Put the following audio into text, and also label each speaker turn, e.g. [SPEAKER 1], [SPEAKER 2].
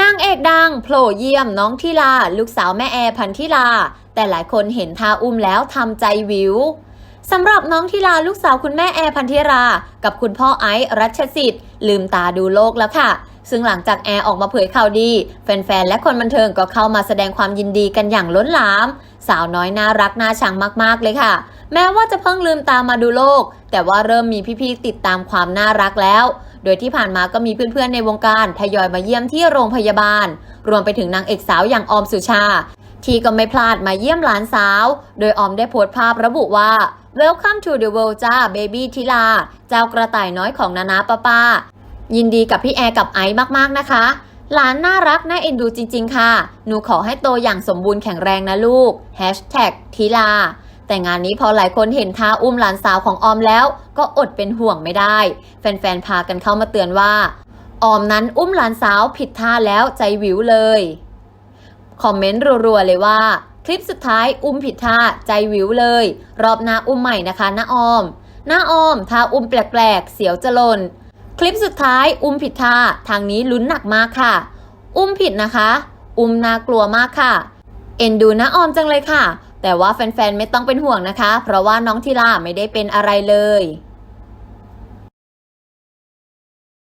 [SPEAKER 1] นางเอกดังโผล่เยี่ยมน้องทิลา ลูกสาวแม่แอร์พันธิลา แต่หลายคนเห็นทาอุ้มแล้วทำใจวิวสำหรับน้องทิลาลูกสาวคุณแม่แอร์พันธิรา กับคุณพ่อไอซ์รัชสิทธิ์ ลืมตาดูโลกแล้วค่ะ ซึ่งหลังจากแอร์ออกมาเผยข่าวดี แฟนๆ และคนบันเทิงก็เข้ามาแสดงความยินดีกันอย่างล้นหลาม สาวน้อยน่ารักน่าชังมากๆเลยค่ะ แม้ว่าจะเพิ่งลืมตามาดูโลก แต่ว่าเริ่มมีพี่ๆติดตามความน่ารักแล้ว โดยที่ผ่านมาก็มีเพื่อนๆในวงการทยอยมาเยี่ยมที่โรงพยาบาล รวมไปถึงนางเอกสาวอย่างออมสุชา ที่ก็ไม่พลาดมาเยี่ยมหลานสาว โดยออมได้โพสต์ภาพระบุว่า Welcome to the world จ้า baby ทิลา เจ้ากระต่ายน้อยของนานาป้าป้า ยินดีกับพี่แอร์กับไอซ์มากๆนะคะ หลานน่ารักน่าเอ็นดูจริง ๆ ค่ะ หนูขอให้โตอย่างสมบูรณ์แข็งแรงนะลูก Hashtag ทิลา แต่งานนี้พอหลายคนเห็นท่าอุ้มหลานสาวของออมแล้ว ก็อดเป็นห่วงไม่ได้ แฟนๆพากันเข้ามาเตือนว่า ออมนั้นอุ้มหลานสาวผิดท่าแล้วใจวิวเลย คอมเมนต์รัวๆเลยว่า คลิปสุดท้ายอุ้มผิดท่าใจวิวเลย รอบหน้าอุ้มใหม่นะคะน้าออมหน้าออมท่าอุ้มแปลกๆ เสียวจะหล่นคลิปสุดท้ายอุ้มผิดท่าทางนี้ลุ้นหนักมากค่ะ อุ้มผิดนะคะ อุ้มน่ากลัวมากค่ะ เอ็นดูน้าออมจังเลยค่ะ แต่ว่าแฟนๆไม่ต้องเป็นห่วงนะคะ เพราะว่าน้องทิลาไม่ได้เป็นอะไรเลย